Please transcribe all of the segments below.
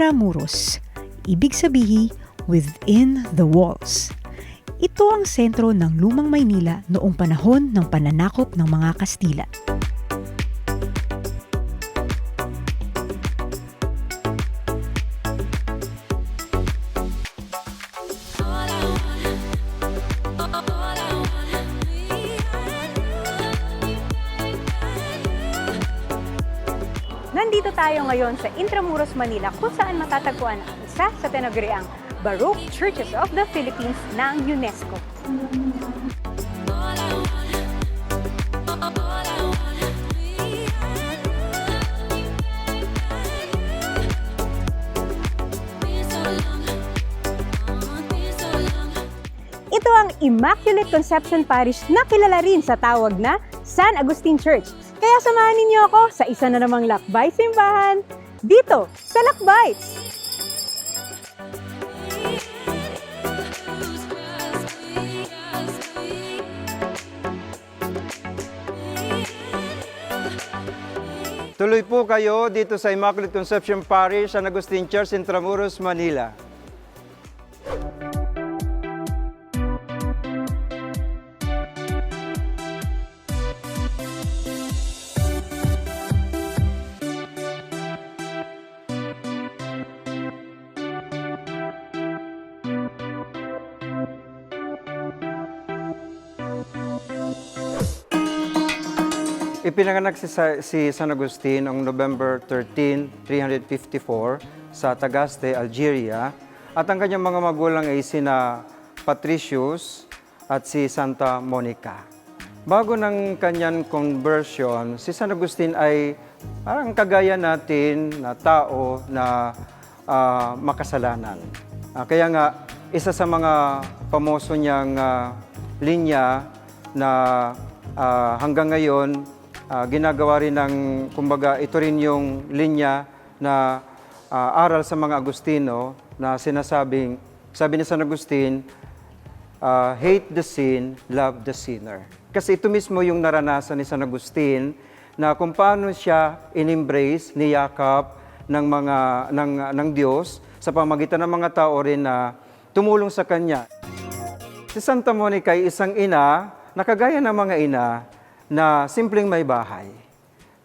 Intramuros. Ibig sabihin, within the walls. Ito ang sentro ng Lumang Maynila noong panahon ng pananakop ng mga Kastila. Nandito tayo ngayon sa Intramuros, Manila kung saan matatagpuan ang isa sa tinaguriang Baroque Churches of the Philippines ng UNESCO. Ito ang Immaculate Conception Parish na kilala rin sa tawag na San Agustin Church. Kaya samahan ninyo ako sa isa na namang lakbay simbahan dito sa Lakbay. Tuloy po kayo dito sa Immaculate Conception Parish, San Agustin Church, Intramuros, Manila. Ipinanganak si, Sa- si San Agustin noong November 13, 354 sa Tagaste, Algeria. At ang kanyang mga magulang ay sina Patricius at si Santa Monica. Bago ng kanyang conversion, si San Agustin ay parang kagaya natin na tao na ah, makasalanan. Ah, kaya nga, isa sa mga pamoso niyang ah, linya na ah, hanggang ngayon ah, ginagawa rin ng, kumbaga, ito rin yung linya na ah, aral sa mga Agustino na sinasabing, sabi ni San Agustin, ah, hate the sin, love the sinner. Kasi ito mismo yung naranasan ni San Agustin na kung paano siya in-embrace, niyakap ng mga ng ng Diyos sa pamagitan ng mga tao rin na tumulong sa kanya. Si Santa Monica ay isang ina na kagaya ng mga ina na simpleng may bahay.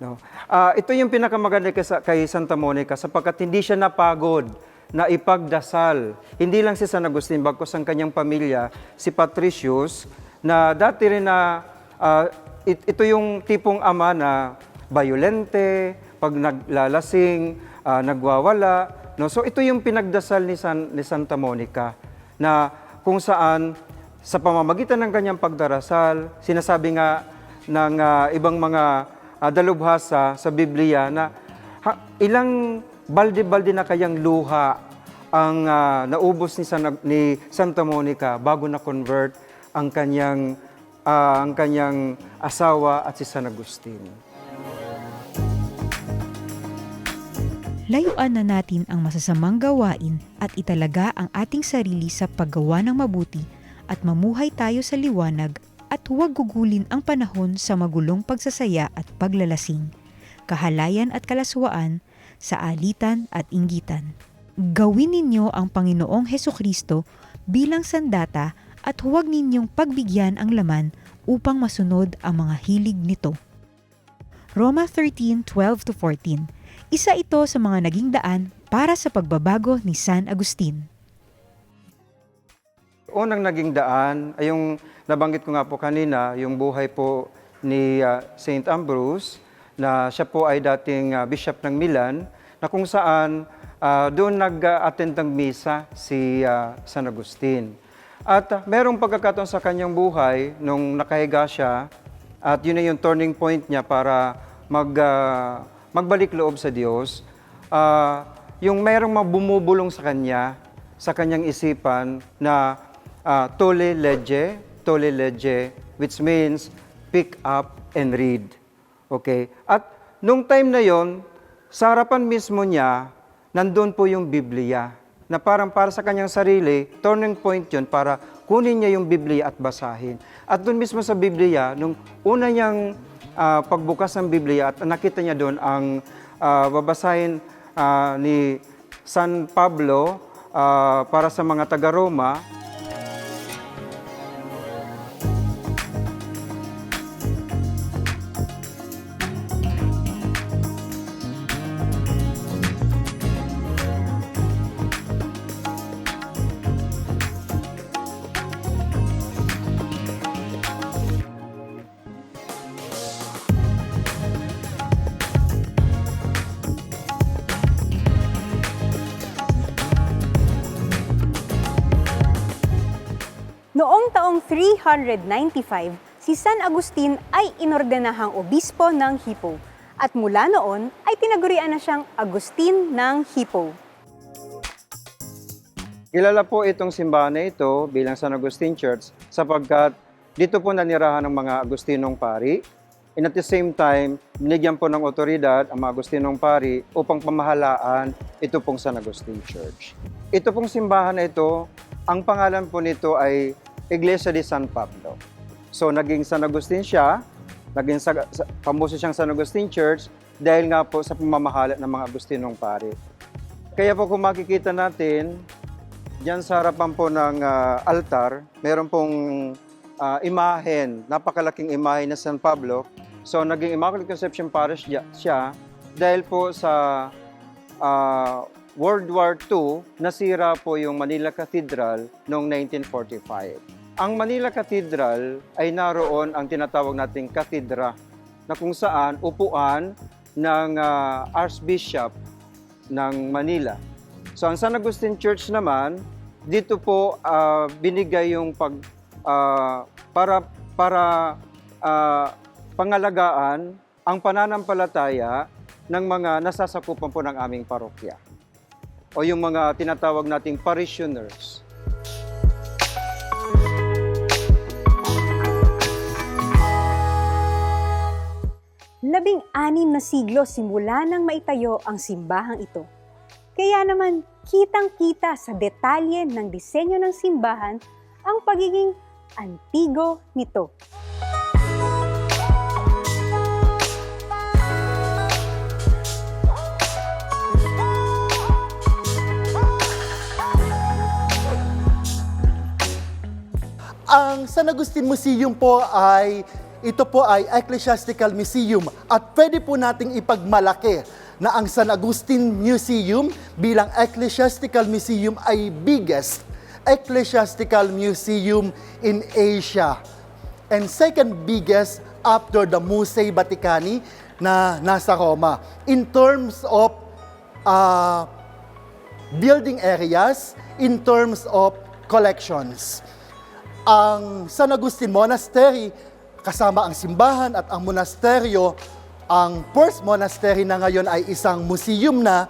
No? Ah, ito yung pinakamaganda kay, kay Santa Monica sapagkat hindi siya napagod na ipagdasal. Hindi lang si San Agustin, bagkos ang kanyang pamilya, si Patricius, na dati rin na ah, it- ito yung tipong ama na violente, pag naglalasing, ah, nagwawala. No? So ito yung pinagdasal ni, San, ni Santa Monica na kung saan sa pamamagitan ng kanyang pagdarasal, sinasabi nga ng ah, ibang mga ah, dalubhasa sa Biblia na ha- ilang balde-balde na kayang luha ang ah, naubos ni, San, ni Santa Monica bago na convert ang kanyang ah, ang kanyang asawa at si San Agustin. Layuan na natin ang masasamang gawain at italaga ang ating sarili sa paggawa ng mabuti at mamuhay tayo sa liwanag at huwag gugulin ang panahon sa magulong pagsasaya at paglalasing, kahalayan at kalaswaan, sa alitan at inggitan. Gawin ninyo ang Panginoong Heso Kristo bilang sandata at huwag ninyong pagbigyan ang laman upang masunod ang mga hilig nito. Roma 13:12-14. Isa ito sa mga naging daan para sa pagbabago ni San Agustin. Unang naging daan ay yung nabanggit ko nga po kanina, yung buhay po ni ah, Saint Ambrose na siya po ay dating ah, bishop ng Milan na kung saan ah, doon nag-attend ng misa si ah, San Agustin. At ah, merong pagkakataon sa kanyang buhay nung nakahiga siya at yun na yung turning point niya para mag, ah, magbalik loob sa Diyos. Ah, yung merong mabumubulong sa kanya, sa kanyang isipan na ah, tole legge, tole legge, which means pick up and read. Okay? At nung time na yon, sa harapan mismo niya, nandun po yung Biblia. Na parang para sa kanyang sarili, turning point yun para kunin niya yung Biblia at basahin. At doon mismo sa Biblia, nung una niyang ah, pagbukas ng Biblia at nakita niya doon ang ah, babasahin ah, ni San Pablo ah, para sa mga taga-Roma. 395, si San Agustin ay inordenahang obispo ng Hippo at mula noon ay tinagurian na siyang Agustin ng Hippo. Kilala po itong simbahan na ito bilang San Agustin Church sapagkat dito po nanirahan ng mga Agustinong pari. And at the same time, binigyan po ng otoridad ang mga Agustinong pari upang pamahalaan ito pong San Agustin Church. Ito pong simbahan na ito, ang pangalan po nito ay Iglesia de San Pablo. So naging San Agustin siya, naging sa, sa, famoso siyang San Agustin Church dahil nga po sa pamamahala ng mga Agustinong pari. Kaya po kung makikita natin, Diyan sa harapan po ng ah, altar, meron pong ah, imahen, napakalaking imahe na San Pablo. So naging Immaculate Conception Parish siya dahil po sa ah, World War II, nasira po yung Manila Cathedral noong 1945. Ang Manila Cathedral ay naroon ang tinatawag nating katedra na kung saan upuan ng ah, Archbishop ng Manila. So ang San Agustin Church naman, dito po ah, binigay yung pag ah, para para ah, pangalagaan ang pananampalataya ng mga nasasakupan po ng aming parokya o yung mga tinatawag nating parishioners. Labing-anim na siglo simula nang maitayo ang simbahang ito. Kaya naman, kitang-kita sa detalye ng disenyo ng simbahan ang pagiging antigo nito. Ang San Agustin Museum po ay ito po ay Ecclesiastical Museum at pwede po nating ipagmalaki na ang San Agustin Museum bilang Ecclesiastical Museum ay biggest ecclesiastical museum in Asia. And second biggest after the Musei Vaticani na nasa Roma. In terms of uh, building areas, in terms of collections. Ang San Agustin Monastery kasama ang simbahan at ang monasteryo, ang first monastery na ngayon ay isang museum na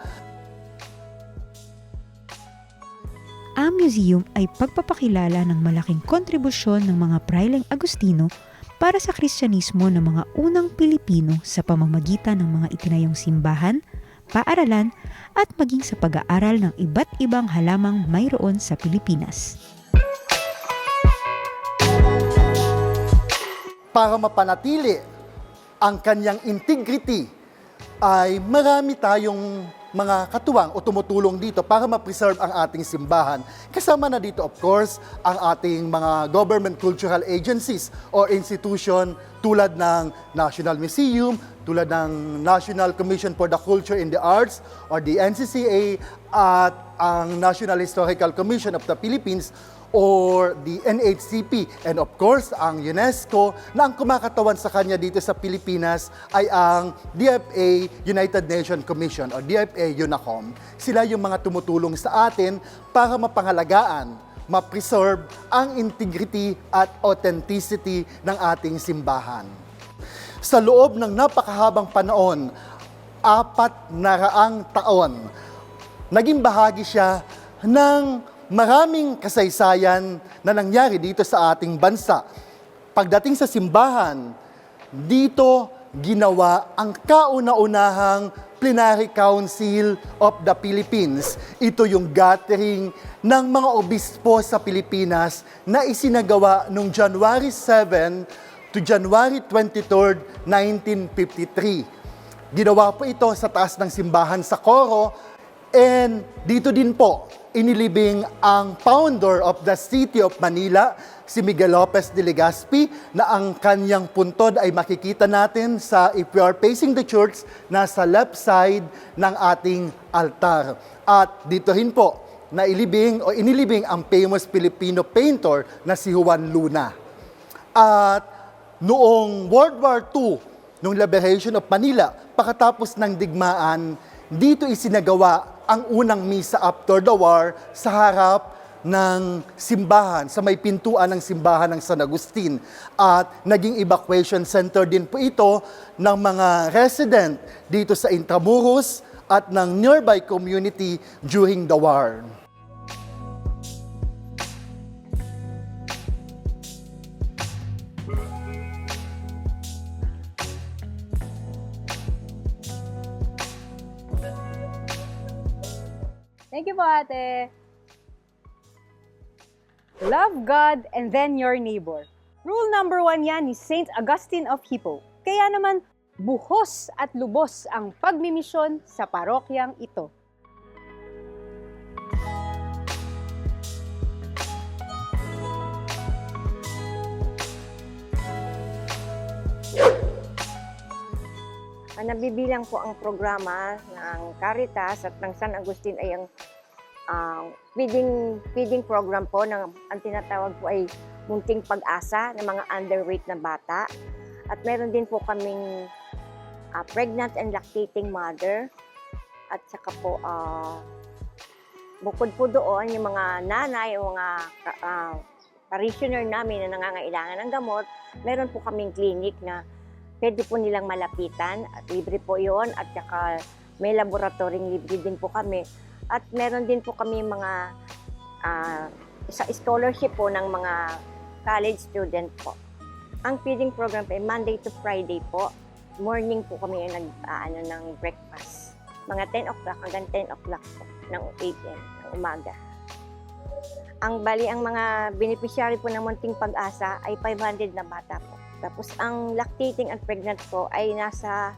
Ang museum ay pagpapakilala ng malaking kontribusyon ng mga praileng Agustino para sa Kristyanismo ng mga unang Pilipino sa pamamagitan ng mga itinayong simbahan, paaralan at maging sa pag-aaral ng iba't ibang halamang mayroon sa Pilipinas. Para mapanatili ang kanyang integrity ay marami tayong mga katuwang o tumutulong dito para ma-preserve ang ating simbahan. Kasama na dito, of course, ang ating mga government cultural agencies or institution tulad ng National Museum, tulad ng National Commission for the Culture and the Arts or the NCCA at ang National Historical Commission of the Philippines or the NHCP and of course ang UNESCO na ang kumakatawan sa kanya dito sa Pilipinas ay ang DFA United Nations Commission or DFA UNACOM. Sila yung mga tumutulong sa atin para mapangalagaan, ma-preserve ang integrity at authenticity ng ating simbahan. Sa loob ng napakahabang panahon, apat na raang taon, naging bahagi siya ng maraming kasaysayan na nangyari dito sa ating bansa. Pagdating sa simbahan, dito ginawa ang kauna-unahang Plenary Council of the Philippines. Ito yung gathering ng mga obispo sa Pilipinas na isinagawa noong January 7 to January 23, 1953. Ginawa po ito sa taas ng simbahan sa Coro And dito din po, inilibing ang founder of the City of Manila, si Miguel Lopez de Legazpi, na ang kanyang puntod ay makikita natin sa if we are facing the church, nasa left side ng ating altar. At dito rin po, nailibing o inilibing ang famous Filipino painter na si Juan Luna. At noong World War II, noong liberation of Manila, pagkatapos ng digmaan, dito isinagawa ang unang misa after the war sa harap ng simbahan, sa may pintuan ng simbahan ng San Agustin. At naging evacuation center din po ito ng mga resident dito sa Intramuros at ng nearby community during the war. Thank you po, ate. Love God and then your neighbor. Rule number one yan ni Saint Augustine of Hippo. Kaya naman, buhos at lubos ang pagmimisyon sa parokyang ito. Nabibilang po ang programa ng Caritas at ng San Agustin ay ang ah, feeding, feeding program po ng ang tinatawag po ay munting pag-asa ng mga underweight na bata. At meron din po kaming ah, pregnant and lactating mother. At saka po, ah, bukod po doon, yung mga nanay o mga ah, parishioner namin na nangangailangan ng gamot, meron po kaming clinic na pwede po nilang malapitan at libre po yon at saka may laboratory libre din po kami at meron din po kami mga sa scholarship po ng mga college student po. Ang feeding program po ay Monday to Friday po. Morning po kami nag ah, ano, ng breakfast. Mga 10 o'clock hanggang 10 o'clock po ng 8 a.m. ng umaga. Ang bali ang mga beneficiary po ng Munting Pag-asa ay 500 na bata po. Tapos ang lactating and pregnant po ay nasa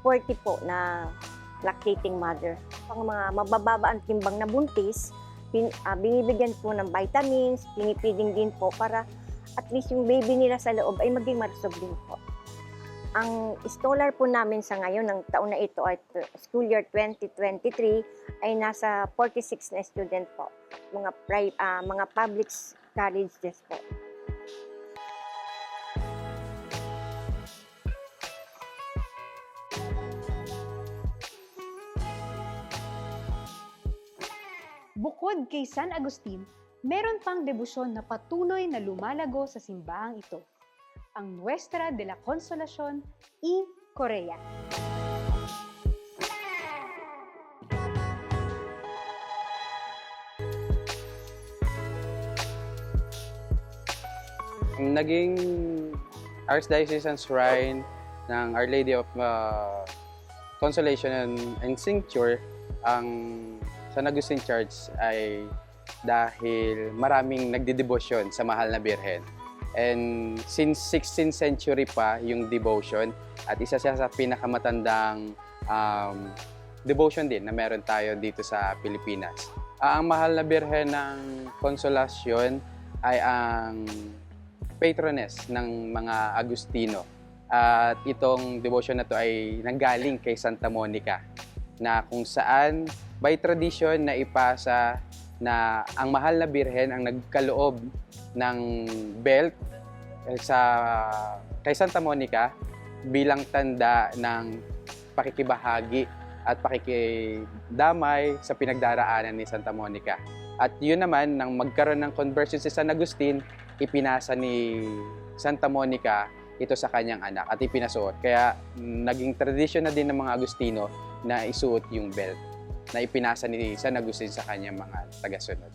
40 po na lactating mother. Pang mga mabababa ang timbang na buntis, pin, ah, binibigyan po ng vitamins, pinipiding din po para at least yung baby nila sa loob ay maging malusog din po. Ang scholar po namin sa ngayon ng taon na ito ay school year 2023 ay nasa 46 na student po. Mga pri, ah, mga public colleges po. Bukod kay San Agustin, meron pang debosyon na patuloy na lumalago sa simbahang ito, ang Nuestra de la Consolacion y Korea. Ang naging Archdiocesan Shrine ng Our Lady of uh, Consolation and, and Cincture, ang San Agustin Church ay dahil maraming nagdidebosyon sa mahal na birhen. And since 16th century pa yung devotion at isa siya sa pinakamatandang um, devotion din na meron tayo dito sa Pilipinas. Ah, ang mahal na birhen ng konsolasyon ay ang patroness ng mga Agustino. At itong devotion na to ay nanggaling kay Santa Monica na kung saan by tradition na ipasa na ang mahal na birhen ang nagkaloob ng belt eh, sa kay Santa Monica bilang tanda ng pakikibahagi at pakikidamay sa pinagdaraanan ni Santa Monica. At yun naman, nang magkaroon ng conversion si San Agustin, ipinasa ni Santa Monica ito sa kanyang anak at ipinasuot. Kaya naging tradisyon na din ng mga Agustino na isuot yung belt na ipinasa ni San Agustin sa kanyang mga tagasunod.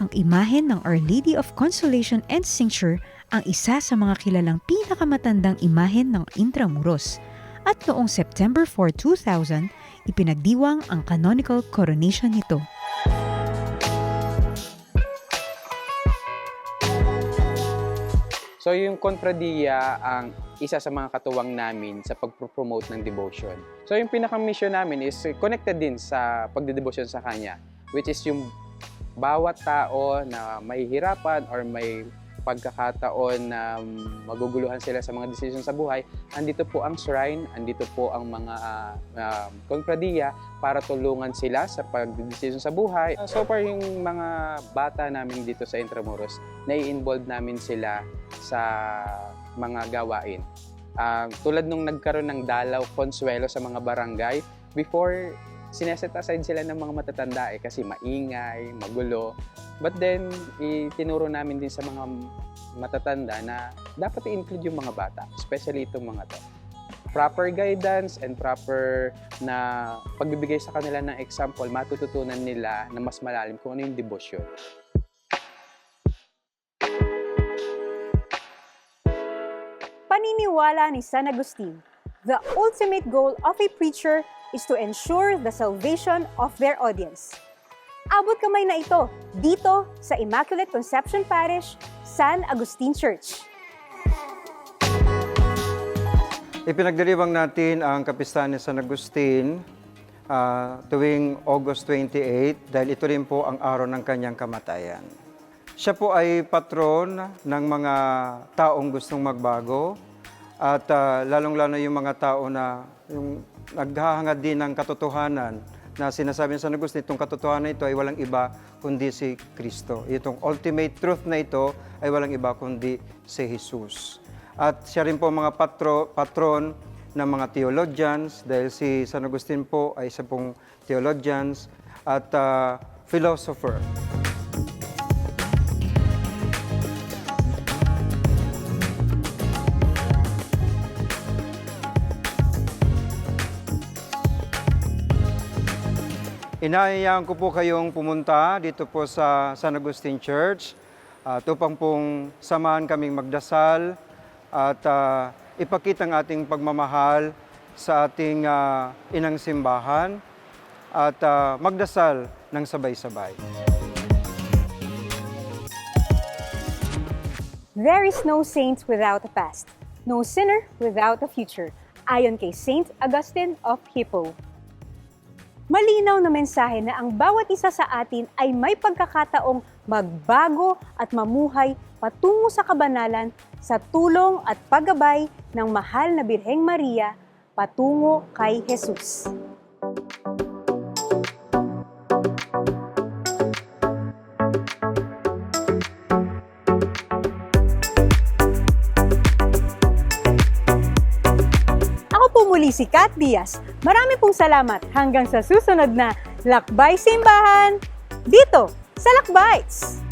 Ang imahen ng Our Lady of Consolation and Cincture ang isa sa mga kilalang pinakamatandang imahen ng Intramuros. At noong September 4, 2000, ipinagdiwang ang canonical coronation nito. So yung kontradiya ang isa sa mga katuwang namin sa pagpropromote ng devotion. So yung pinaka-mission namin is connected din sa pagdedebosyon sa Kanya, which is yung bawat tao na may hirapan or may pagkakataon na maguguluhan sila sa mga decision sa buhay, andito po ang shrine, andito po ang mga uh, kontradiya para tulungan sila sa pagdesisyon sa buhay. So far yung mga bata namin dito sa Intramuros, nai-involve namin sila sa mga gawain. Ah, tulad nung nagkaroon ng dalaw konsuelo sa mga barangay, before sineset aside sila ng mga matatanda eh kasi maingay, magulo. But then, itinuro namin din sa mga matatanda na dapat i-include yung mga bata, especially itong mga to. Proper guidance and proper na pagbibigay sa kanila ng example, matututunan nila na mas malalim kung ano yung devotion. Paniniwala ni San Agustin, the ultimate goal of a preacher is to ensure the salvation of their audience. Abot kamay na ito dito sa Immaculate Conception Parish, San Agustin Church. Ipinagdiriwang natin ang kapistahan ni San Agustin ah, tuwing August 28 dahil ito rin po ang araw ng kanyang kamatayan. Siya po ay patron ng mga taong gustong magbago at ah, lalong-lalo yung mga tao na yung naghahangad din ng katotohanan na sinasabi ni San Agustin, itong katotohanan ito ay walang iba kundi si Kristo. Itong ultimate truth na ito ay walang iba kundi si Jesus. At siya rin po mga patro, patron ng mga theologians dahil si San Agustin po ay isa pong theologians at ah, philosopher. Inaayaan ko po kayong pumunta dito po sa San Agustin Church. Uh, upang pong samahan kaming magdasal at ah, ipakita ang ating pagmamahal sa ating ah, inang simbahan at ah, magdasal ng sabay-sabay. There is no saint without a past, no sinner without a future, ayon kay Saint Augustine of Hippo. Malinaw na mensahe na ang bawat isa sa atin ay may pagkakataong magbago at mamuhay patungo sa kabanalan sa tulong at paggabay ng mahal na Birheng Maria patungo kay Jesus. Si Kat Diaz. Marami pong salamat hanggang sa susunod na Lakbay Simbahan dito sa Lakbites!